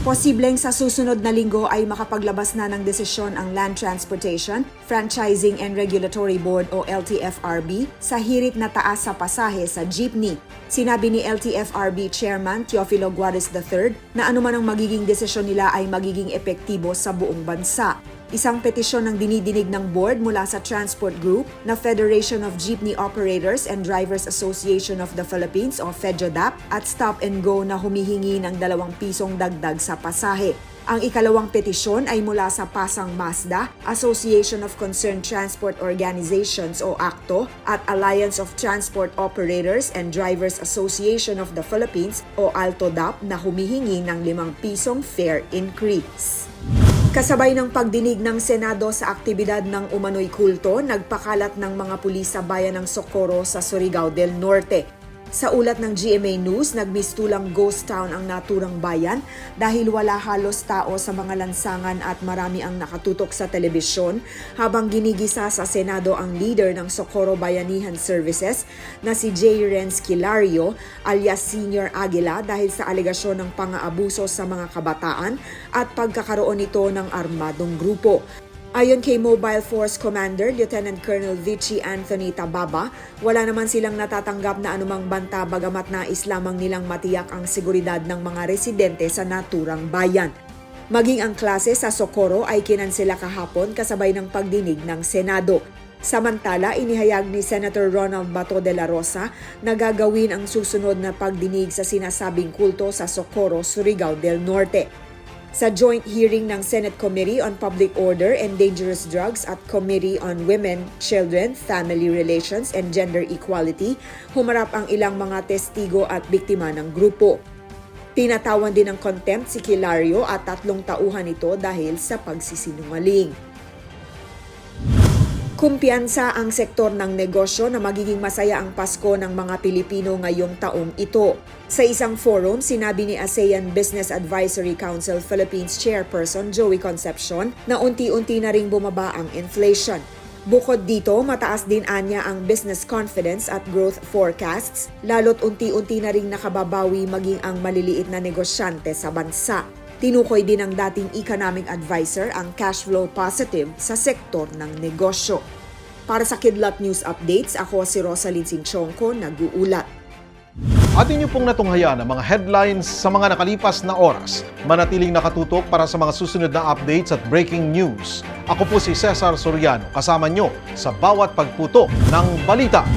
Posibleng sa susunod na linggo ay makapaglabas na ng desisyon ang Land Transportation, Franchising and Regulatory Board o LTFRB sa hirit na taas sa pasahe sa jeepney. Sinabi ni LTFRB Chairman Teofilo Guares III na anuman ang magiging desisyon nila ay magiging epektibo sa buong bansa. Isang petisyon ng dinidinig ng board mula sa Transport Group na Federation of Jeepney Operators and Drivers Association of the Philippines o FEDJODAP at Stop and Go na humihingi ng dalawang pisong dagdag sa pasahe. Ang ikalawang petisyon ay mula sa Pasang Mazda, Association of Concerned Transport Organizations o ACTO at Alliance of Transport Operators and Drivers Association of the Philippines o ALTODAP na humihingi ng limang pisong fare increase. Kasabay ng pagdinig ng Senado sa aktibidad ng umano'y kulto, nagpakalat ng mga pulis sa bayan ng Socorro sa Surigao del Norte. Sa ulat ng GMA News, nagmistulang ghost town ang naturang bayan dahil wala halos tao sa mga lansangan at marami ang nakatutok sa telebisyon habang ginigisa sa Senado ang leader ng Socorro Bayanihan Services na si J. Renz Kilario alias Senior Aguila dahil sa alegasyon ng pang-aabuso sa mga kabataan at pagkakaroon nito ng armadong grupo. Ayon kay Mobile Force Commander Lieutenant Colonel Vichy Anthony Tababa, wala naman silang natatanggap na anumang banta bagamat nais lamang nilang matiyak ang seguridad ng mga residente sa naturang bayan. Maging ang klase sa Socorro ay kinansela kahapon kasabay ng pagdinig ng Senado. Samantala, inihayag ni Senator Ronald Bato de la Rosa na gagawin ang susunod na pagdinig sa sinasabing kulto sa Socorro, Surigao del Norte. Sa joint hearing ng Senate Committee on Public Order and Dangerous Drugs at Committee on Women, Children, Family Relations and Gender Equality, humarap ang ilang mga testigo at biktima ng grupo. Tinatawan din ng contempt si Kilario at tatlong tauhan ito dahil sa pagsisinungaling. Kumpiyansa ang sektor ng negosyo na magiging masaya ang Pasko ng mga Pilipino ngayong taong ito. Sa isang forum, sinabi ni ASEAN Business Advisory Council Philippines Chairperson Joey Concepcion na unti-unti na ring bumaba ang inflation. Bukod dito, mataas din anya ang business confidence at growth forecasts, lalo't unti-unti na ring nakababawi maging ang maliliit na negosyante sa bansa. Tinukoy din ng dating economic advisor ang cash flow positive sa sektor ng negosyo. Para sa Kidlat News Updates, ako si Rosalyn Sinchonko, nag-uulat. At inyo pong natunghayan ang mga headlines sa mga nakalipas na oras. Manatiling nakatutok para sa mga susunod na updates at breaking news. Ako po si Cesar Soriano, kasama nyo sa bawat pagputo ng balita.